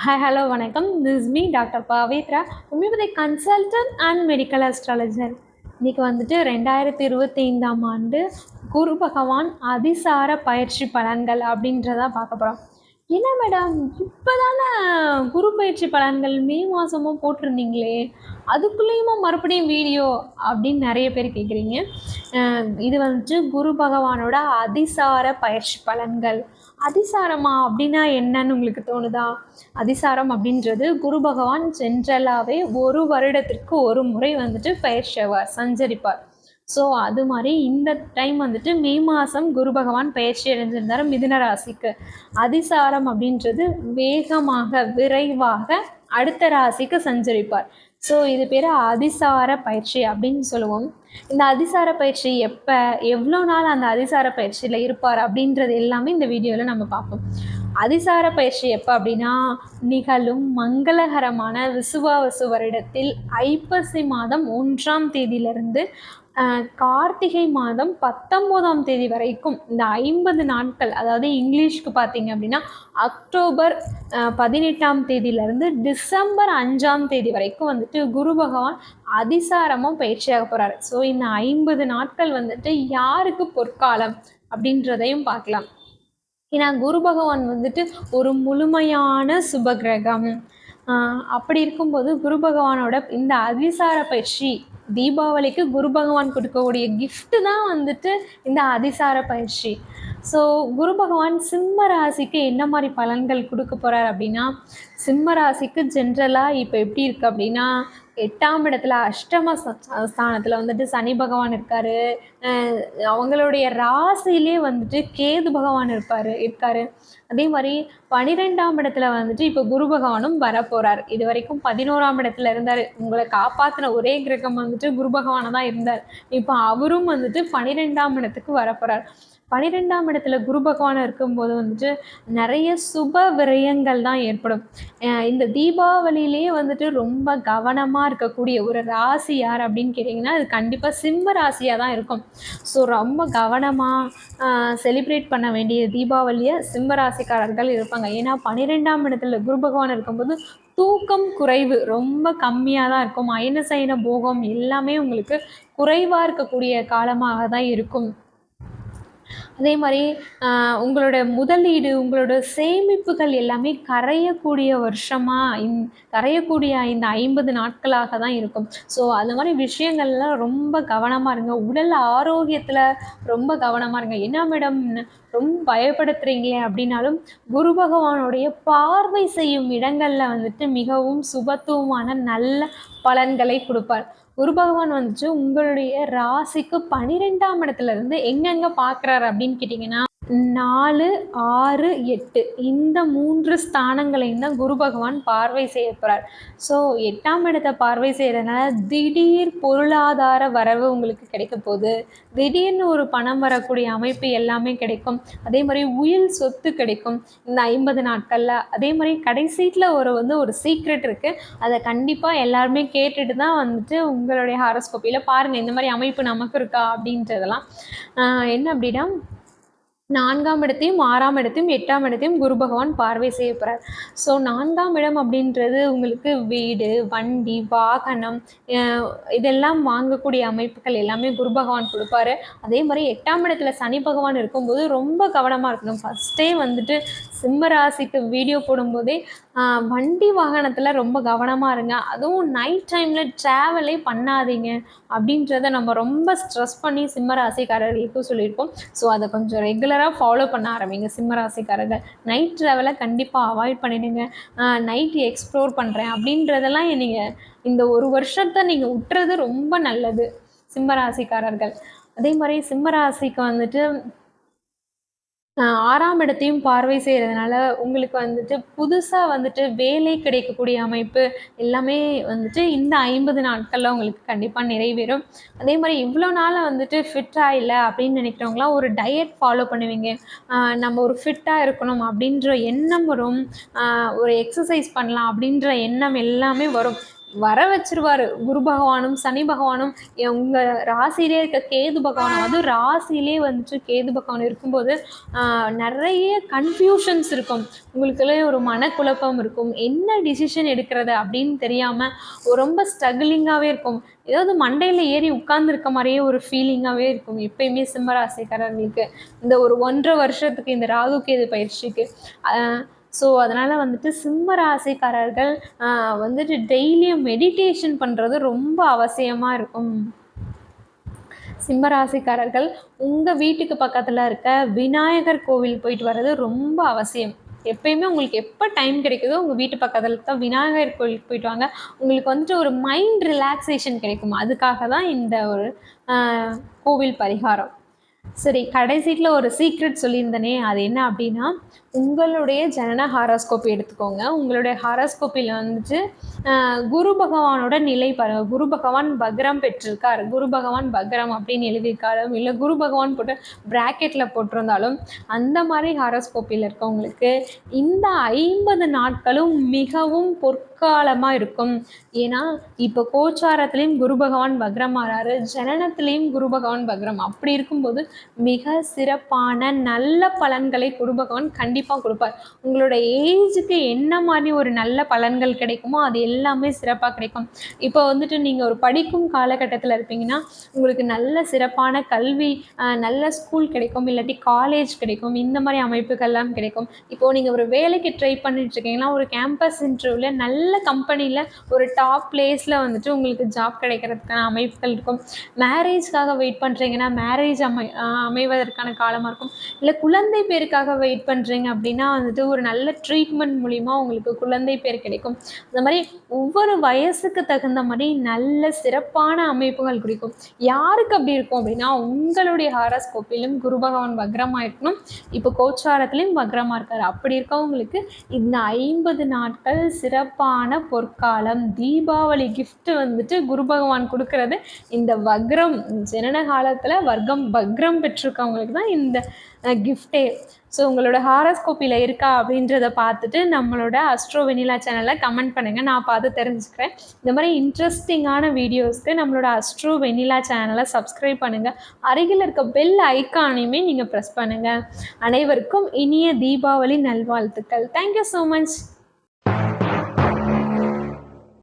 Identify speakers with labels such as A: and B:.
A: Hi hello வணக்கம். This me doctor Pavithra Umapathi consultant and medical astrologer இன்றைக்கி வந்துட்டு ரெண்டாயிரத்தி இருபத்தைந்தாம் ஆண்டு குரு பகவான் அதிசார பயிற்சி பலன்கள் அப்படின்றத பார்க்க போகிறோம் என்ன மேடம் இப்போ தானே குரு பயிற்சி பலன்கள் மே மாதமும் போட்டிருந்தீங்களே. அதுக்குள்ளேயுமா மறுபடியும் வீடியோ அப்படின்னு நிறைய பேர் கேட்குறீங்க இது வந்துட்டு குரு பகவானோட அதிசார பயிற்சி பலன்கள். அதிசாரமா அப்படின்னா என்னன்னு உங்களுக்கு தோணுதா? அதிசாரம் அப்படின்றது குரு பகவான் ஜென்ரலாகவே ஒரு வருடத்திற்கு ஒரு முறை வந்துட்டு பயிற்சி ஆவார் சஞ்சரிப்பார். ஸோ அது மாதிரி இந்த டைம் வந்துட்டு மே மாதம் குரு பகவான் பயிற்சி அடைஞ்சிருந்தார் மிதுன ராசிக்கு. அதிசாரம் அப்படின்றது வேகமாக விரைவாக அடுத்த ராசிக்கு சஞ்சரிப்பார். ஸோ இது பேர் அதிசார பயிற்சி அப்படின்னு சொல்லுவோம். இந்த அதிசார பயிற்சி எப்போ எவ்வளோ நாள் அந்த அதிசார பயிற்சியில் இருப்பார் அப்படின்றது எல்லாமே இந்த வீடியோவில் நம்ம பார்ப்போம். அதிசார பயிற்சி எப்போ அப்படின்னா நிகழும் மங்களகரமான விசுவாவசு வருடத்தில் ஐப்பசி மாதம் ஒன்றாம் தேதியிலிருந்து கார்த்திகை மாதம் பத்தொம்போதாம் தேதி வரைக்கும் இந்த ஐம்பது நாட்கள் அதாவது இங்கிலீஷ்க்கு பார்த்தீங்க அப்படின்னா அக்டோபர் பதினெட்டாம் தேதியிலேருந்து டிசம்பர் அஞ்சாம் தேதி வரைக்கும் வந்துட்டு குரு பகவான் அதிசாரமாக பயிற்சியாக போகிறாரு ஸோ இந்த ஐம்பது நாட்கள் வந்துட்டு யாருக்கு பொற்காலம் அப்படின்றதையும் பார்க்கலாம். ஏன்னா குரு பகவான் வந்துட்டு ஒரு முழுமையான சுபகிரகம் அப்படி இருக்கும்போது குரு பகவானோட இந்த அதிசார பயிற்சி தீபாவளிக்கு குரு பகவான் கொடுக்கக்கூடிய கிஃப்ட்டு தான் வந்துட்டு இந்த அதிசார பயிற்சி. ஸோ குரு பகவான் சிம்ம ராசிக்கு என்ன மாதிரி பலன்கள் கொடுக்க போகிறார் அப்படின்னா சிம்ம ராசிக்கு ஜென்ரலாக இப்போ எப்படி இருக்குது அப்படின்னா எட்டாம் இடத்துல அஷ்டம ஸ்தானத்தில் வந்துட்டு சனி பகவான் இருக்கார். அவங்களுடைய ராசியிலே வந்துட்டு கேது பகவான் இருப்பார் இருக்கார். அதே மாதிரி பனிரெண்டாம் இடத்துல வந்துட்டு இப்போ குரு பகவானும் வரப்போகிறார் இது வரைக்கும் பதினோராம் இடத்துல இருந்தார். உங்களை காப்பாற்றின ஒரே கிரகம் வந்துட்டு குரு பகவானாக தான் இருந்தார். இப்போ அவரும் வந்துட்டு பனிரெண்டாம் இடத்துக்கு வரப்போகிறார் பனிரெண்டாம் இடத்துல குரு பகவான் இருக்கும்போது வந்துட்டு நிறைய சுப விரயங்கள் தான் ஏற்படும். இந்த தீபாவளியிலேயே வந்துட்டு ரொம்ப கவனமாக இருக்கக்கூடிய ஒரு ராசி யார் அப்படின்னு கேட்டிங்கன்னா அது கண்டிப்பாக சிம்ம ராசியாக தான் இருக்கும். ஸோ ரொம்ப கவனமாக செலிப்ரேட் பண்ண வேண்டிய தீபாவளியை சிம்ம ராசிக்காரர்கள் இருப்பாங்க. ஏன்னா பன்னிரெண்டாம் இடத்துல குரு பகவான் இருக்கும்போது தூக்கம் குறைவு ரொம்ப கம்மியாக தான் இருக்கும். அயன சயன போகம் எல்லாமே உங்களுக்கு குறைவாக இருக்கக்கூடிய காலமாக தான் இருக்கும். அதே மாதிரி உங்களோட முதலீடு உங்களோட சேமிப்புகள் எல்லாமே கரையக்கூடிய வருஷமாக இந் கரையக்கூடிய இந்த ஐம்பது நாட்களாக தான் இருக்கும். ஸோ அந்த மாதிரி விஷயங்கள்லாம் ரொம்ப கவனமாக இருங்க. உடல் ஆரோக்கியத்தில் ரொம்ப கவனமாக இருங்க. என்ன மேடம் ரொம்ப பயப்படுத்துறீங்களே அப்படின்னாலும் குரு பகவானுடைய பார்வை செய்யும் இடங்களில் வந்துட்டு மிகவும் சுபத்துவமான நல்ல பலன்களை கொடுப்பார். குரு பகவான் வந்துட்டு உங்களுடைய ராசிக்கு பன்னிரெண்டாம் இடத்துல இருந்து எங்கெங்க பார்க்குறாரு அப்படின்னு கேட்டிங்கன்னா நாலு ஆறு எட்டு. இந்த மூன்று ஸ்தானங்களையும் தான் குரு பகவான் பார்வை செய்ய போகிறார் ஸோ எட்டாம் இடத்தை பார்வை செய்கிறதுனால திடீர் பொருளாதார வரவு உங்களுக்கு கிடைக்க போகுது. திடீர்னு ஒரு பணம் வரக்கூடிய அமைப்பு எல்லாமே கிடைக்கும். அதே மாதிரி உயில் சொத்து கிடைக்கும். இந்த ஐம்பது நாட்களில். அதே மாதிரி கடைசீட்டில் ஒரு வந்து ஒரு சீக்ரெட் இருக்குது அதை கண்டிப்பாக எல்லாருமே கேட்டுட்டு தான் வந்துட்டு உங்களுடைய ஹாரோஸ்கோப்பியில் பாருங்கள் இந்த மாதிரி அமைப்பு நமக்கு இருக்கா அப்படின்றதெல்லாம். என்ன அப்படின்னா நான்காம் இடத்தையும் ஆறாம் இடத்தையும் எட்டாம் இடத்தையும் குரு பகவான் பார்வை செய்ய போகிறார் ஸோ நான்காம் இடம் அப்படின்றது உங்களுக்கு வீடு வண்டி வாகனம் இதெல்லாம் வாங்கக்கூடிய அமைப்புகள் எல்லாமே குரு பகவான் கொடுப்பாரு. அதே மாதிரி எட்டாம் இடத்துல சனி பகவான் இருக்கும்போது ரொம்ப கவனமாக இருக்கணும். ஃபஸ்ட்டே வந்துட்டு சிம்ம ராசிக்கு வீடியோ போடும்போதே வண்டி வாகனத்தில் ரொம்ப கவனமாக இருங்க. அதுவும் நைட் டைமில் ட்ராவலே பண்ணாதீங்க. அப்படின்றத நம்ம ரொம்ப ஸ்ட்ரெஸ் பண்ணி சிம்ம ராசிக்காரர்களுக்கும் சொல்லியிருக்கோம் ஸோ அதை கொஞ்சம் ரெகுலராக ஃபாலோ பண்ண ஆரம்பிங்க சிம்ம ராசிக்காரர்கள். நைட் ட்ராவலை கண்டிப்பாக அவாய்ட் பண்ணிடுங்க. நைட் எக்ஸ்ப்ளோர் பண்ணுறேன் அப்படின்றதெல்லாம் நீங்கள் இந்த ஒரு வருஷத்தை நீங்கள் விட்டுறது ரொம்ப நல்லது சிம்மராசிக்காரர்கள் அதே மாதிரி சிம்மராசிக்கு வந்துட்டு ஆறாம் இடத்தையும் பார்வை செய்கிறதுனால உங்களுக்கு வந்துட்டு புதுசாக வந்துட்டு வேலை கிடைக்கக்கூடிய அமைப்பு எல்லாமே வந்துட்டு இந்த ஐம்பது நாட்களில் உங்களுக்கு கண்டிப்பாக நிறைவேறும். அதே மாதிரி இவ்வளோ நாளாக வந்துட்டு ஃபிட்டாக இல்லை அப்படின்னு நினைக்கிறவங்களாம் ஒரு டயட் ஃபாலோ பண்ணுவீங்க. நம்ம ஒரு ஃபிட்டாக இருக்கணும் அப்படின்ற எண்ணம் வரும். ஒரு எக்ஸசைஸ் பண்ணலாம் அப்படின்ற எண்ணம் எல்லாமே வரும். வர வச்சிருவாரு. குரு பகவானும் சனி பகவானும் உங்கள் ராசியிலே இருக்க கேது பகவானும் அதுவும் ராசியிலே வந்துட்டு கேது பகவான் இருக்கும்போது நிறைய கன்ஃபியூஷன்ஸ் இருக்கும். உங்களுக்குள்ளே ஒரு மனக்குழப்பம் இருக்கும். என்ன டிசிஷன் எடுக்கிறது அப்படின்னு தெரியாமல் ரொம்ப ஸ்ட்ரகிளிங்காகவே இருக்கும். ஏதாவது மண்டையில் ஏறி உட்கார்ந்துருக்க மாதிரியே ஒரு ஃபீலிங்காகவே இருக்கும். எப்பயுமே சிம்மராசிக்காரர்களுக்கு இந்த ஒரு ஒன்றரை வருஷத்துக்கு இந்த ராகு கேது பயிற்சிக்கு. ஸோ அதனால் வந்துட்டு சிம்ம ராசிக்காரர்கள் வந்துட்டு டெய்லியும் மெடிடேஷன் பண்ணுறது ரொம்ப அவசியமாக இருக்கும். சிம்மராசிக்காரர்கள் உங்கள் வீட்டுக்கு பக்கத்தில் இருக்க விநாயகர் கோவில் போயிட்டு வர்றது ரொம்ப அவசியம். எப்பயுமே உங்களுக்கு எப்போ டைம் கிடைக்குதோ உங்கள் வீட்டு பக்கத்தில் இருக்க விநாயகர் கோவிலுக்கு போயிட்டு வாங்க. உங்களுக்கு வந்துட்டு ஒரு மைண்ட் ரிலாக்ஸேஷன் கிடைக்கும். அதுக்காக தான் இந்த ஒரு கோவில் பரிகாரம். சரி கடைசியில் ஒரு சீக்ரெட் சொல்லியிருந்தனே அது என்ன அப்படின்னா உங்களுடைய ஜனன ஹாராஸ்கோப் எடுத்துக்கோங்க. உங்களுடைய ஹாராஸ்கோப்பில் வந்துட்டு குரு பகவானோட நிலை பாருங்கள் குரு பகவான் பக்ரம் பெற்றிருக்கார். குரு பகவான் பக்ரம் அப்படின்னு எழுதியிருக்காலும் இல்லை குரு பகவான் போட்டு ப்ராக்கெட்டில் போட்டிருந்தாலும் அந்த மாதிரி ஹாராஸ்கோப்பில் இருக்கவங்களுக்கு இந்த ஐம்பது நாட்களும் மிகவும் பொற்காலமாக இருக்கும். ஏன்னா இப்போ கோச்சாரத்துலேயும் குரு பகவான் பக்ரம் ஆறாரு ஜனனத்துலேயும் குரு பகவான் பக்ரம் அப்படி இருக்கும்போது மிக சிறப்பான நல்ல பலன்களை குடும்பகவன் கண்டிப்பாக கொடுப்பார். உங்களோட ஏஜுக்கு என்ன மாதிரி ஒரு நல்ல பலன்கள் கிடைக்குமோ அது எல்லாமே சிறப்பாக கிடைக்கும். இப்போ வந்துட்டு நீங்கள் ஒரு படிக்கும் காலகட்டத்தில் இருப்பீங்கன்னா உங்களுக்கு நல்ல சிறப்பான கல்வி நல்ல ஸ்கூல் கிடைக்கும் இல்லாட்டி காலேஜ் கிடைக்கும் இந்த மாதிரி அமைப்புகள்லாம் கிடைக்கும். இப்போது நீங்கள் ஒரு வேலைக்கு ட்ரை பண்ணிட்டு இருக்கீங்கன்னா ஒரு கேம்பஸ் இன்டர்வியூவில் நல்ல கம்பெனியில் ஒரு டாப் பிளேஸில் வந்துட்டு உங்களுக்கு ஜாப் கிடைக்கிறதுக்கான அமைப்புகள் இருக்கும். மேரேஜ்க்காக வெயிட் பண்ணுறீங்கன்னா மேரேஜ் அமை அமைவதற்கான காலமாக இருக்கும். இல்லை குழந்தை பேருக்காக வெயிட் பண்ணுறீங்க அப்படின்னா வந்துட்டு ஒரு நல்ல ட்ரீட்மெண்ட் மூலிமா உங்களுக்கு குழந்தை பேர் கிடைக்கும். அந்த மாதிரி ஒவ்வொரு வயசுக்கு தகுந்த மாதிரி நல்ல சிறப்பான அமைப்புகள் குறிக்கும். யாருக்கு அப்படி இருக்கும் அப்படின்னா உங்களுடைய ஹாரஸ்கோப்பிலும் குரு பகவான் வக்ரமாக இருக்கணும். இப்போ கோச்சாரத்துலேயும் வக்ரமாக இருக்கார். அப்படி இருக்கவங்களுக்கு இந்த ஐம்பது நாட்கள் சிறப்பான பொற்காலம் தீபாவளி கிஃப்ட் வந்துட்டு குரு பகவான் கொடுக்கறது. இந்த வக்ரம் ஜனன காலத்தில் வர்க்கம் வக்ரம் பெற்றிருக்கவங்களுக்கு தான் இந்த கிஃப்டே ஸோ உங்களோட ஹாரஸ்கோப்பியில் இருக்கா அப்படின்றத பார்த்துட்டு நம்மளோட அஸ்ட்ரோ வெனிலா சேனலில் கமெண்ட் பண்ணுங்கள் நான் பார்த்து தெரிஞ்சுக்கிறேன். இந்த மாதிரி இன்ட்ரெஸ்டிங்கான வீடியோஸ்க்கு நம்மளோட அஸ்ட்ரோ வெனிலா சேனலை சப்ஸ்கிரைப் பண்ணுங்கள் அருகில் இருக்க பெல் ஐக்கானையுமே நீங்கள் ப்ரெஸ் பண்ணுங்கள் அனைவருக்கும் இனிய தீபாவளி நல்வாழ்த்துக்கள். Thank you so much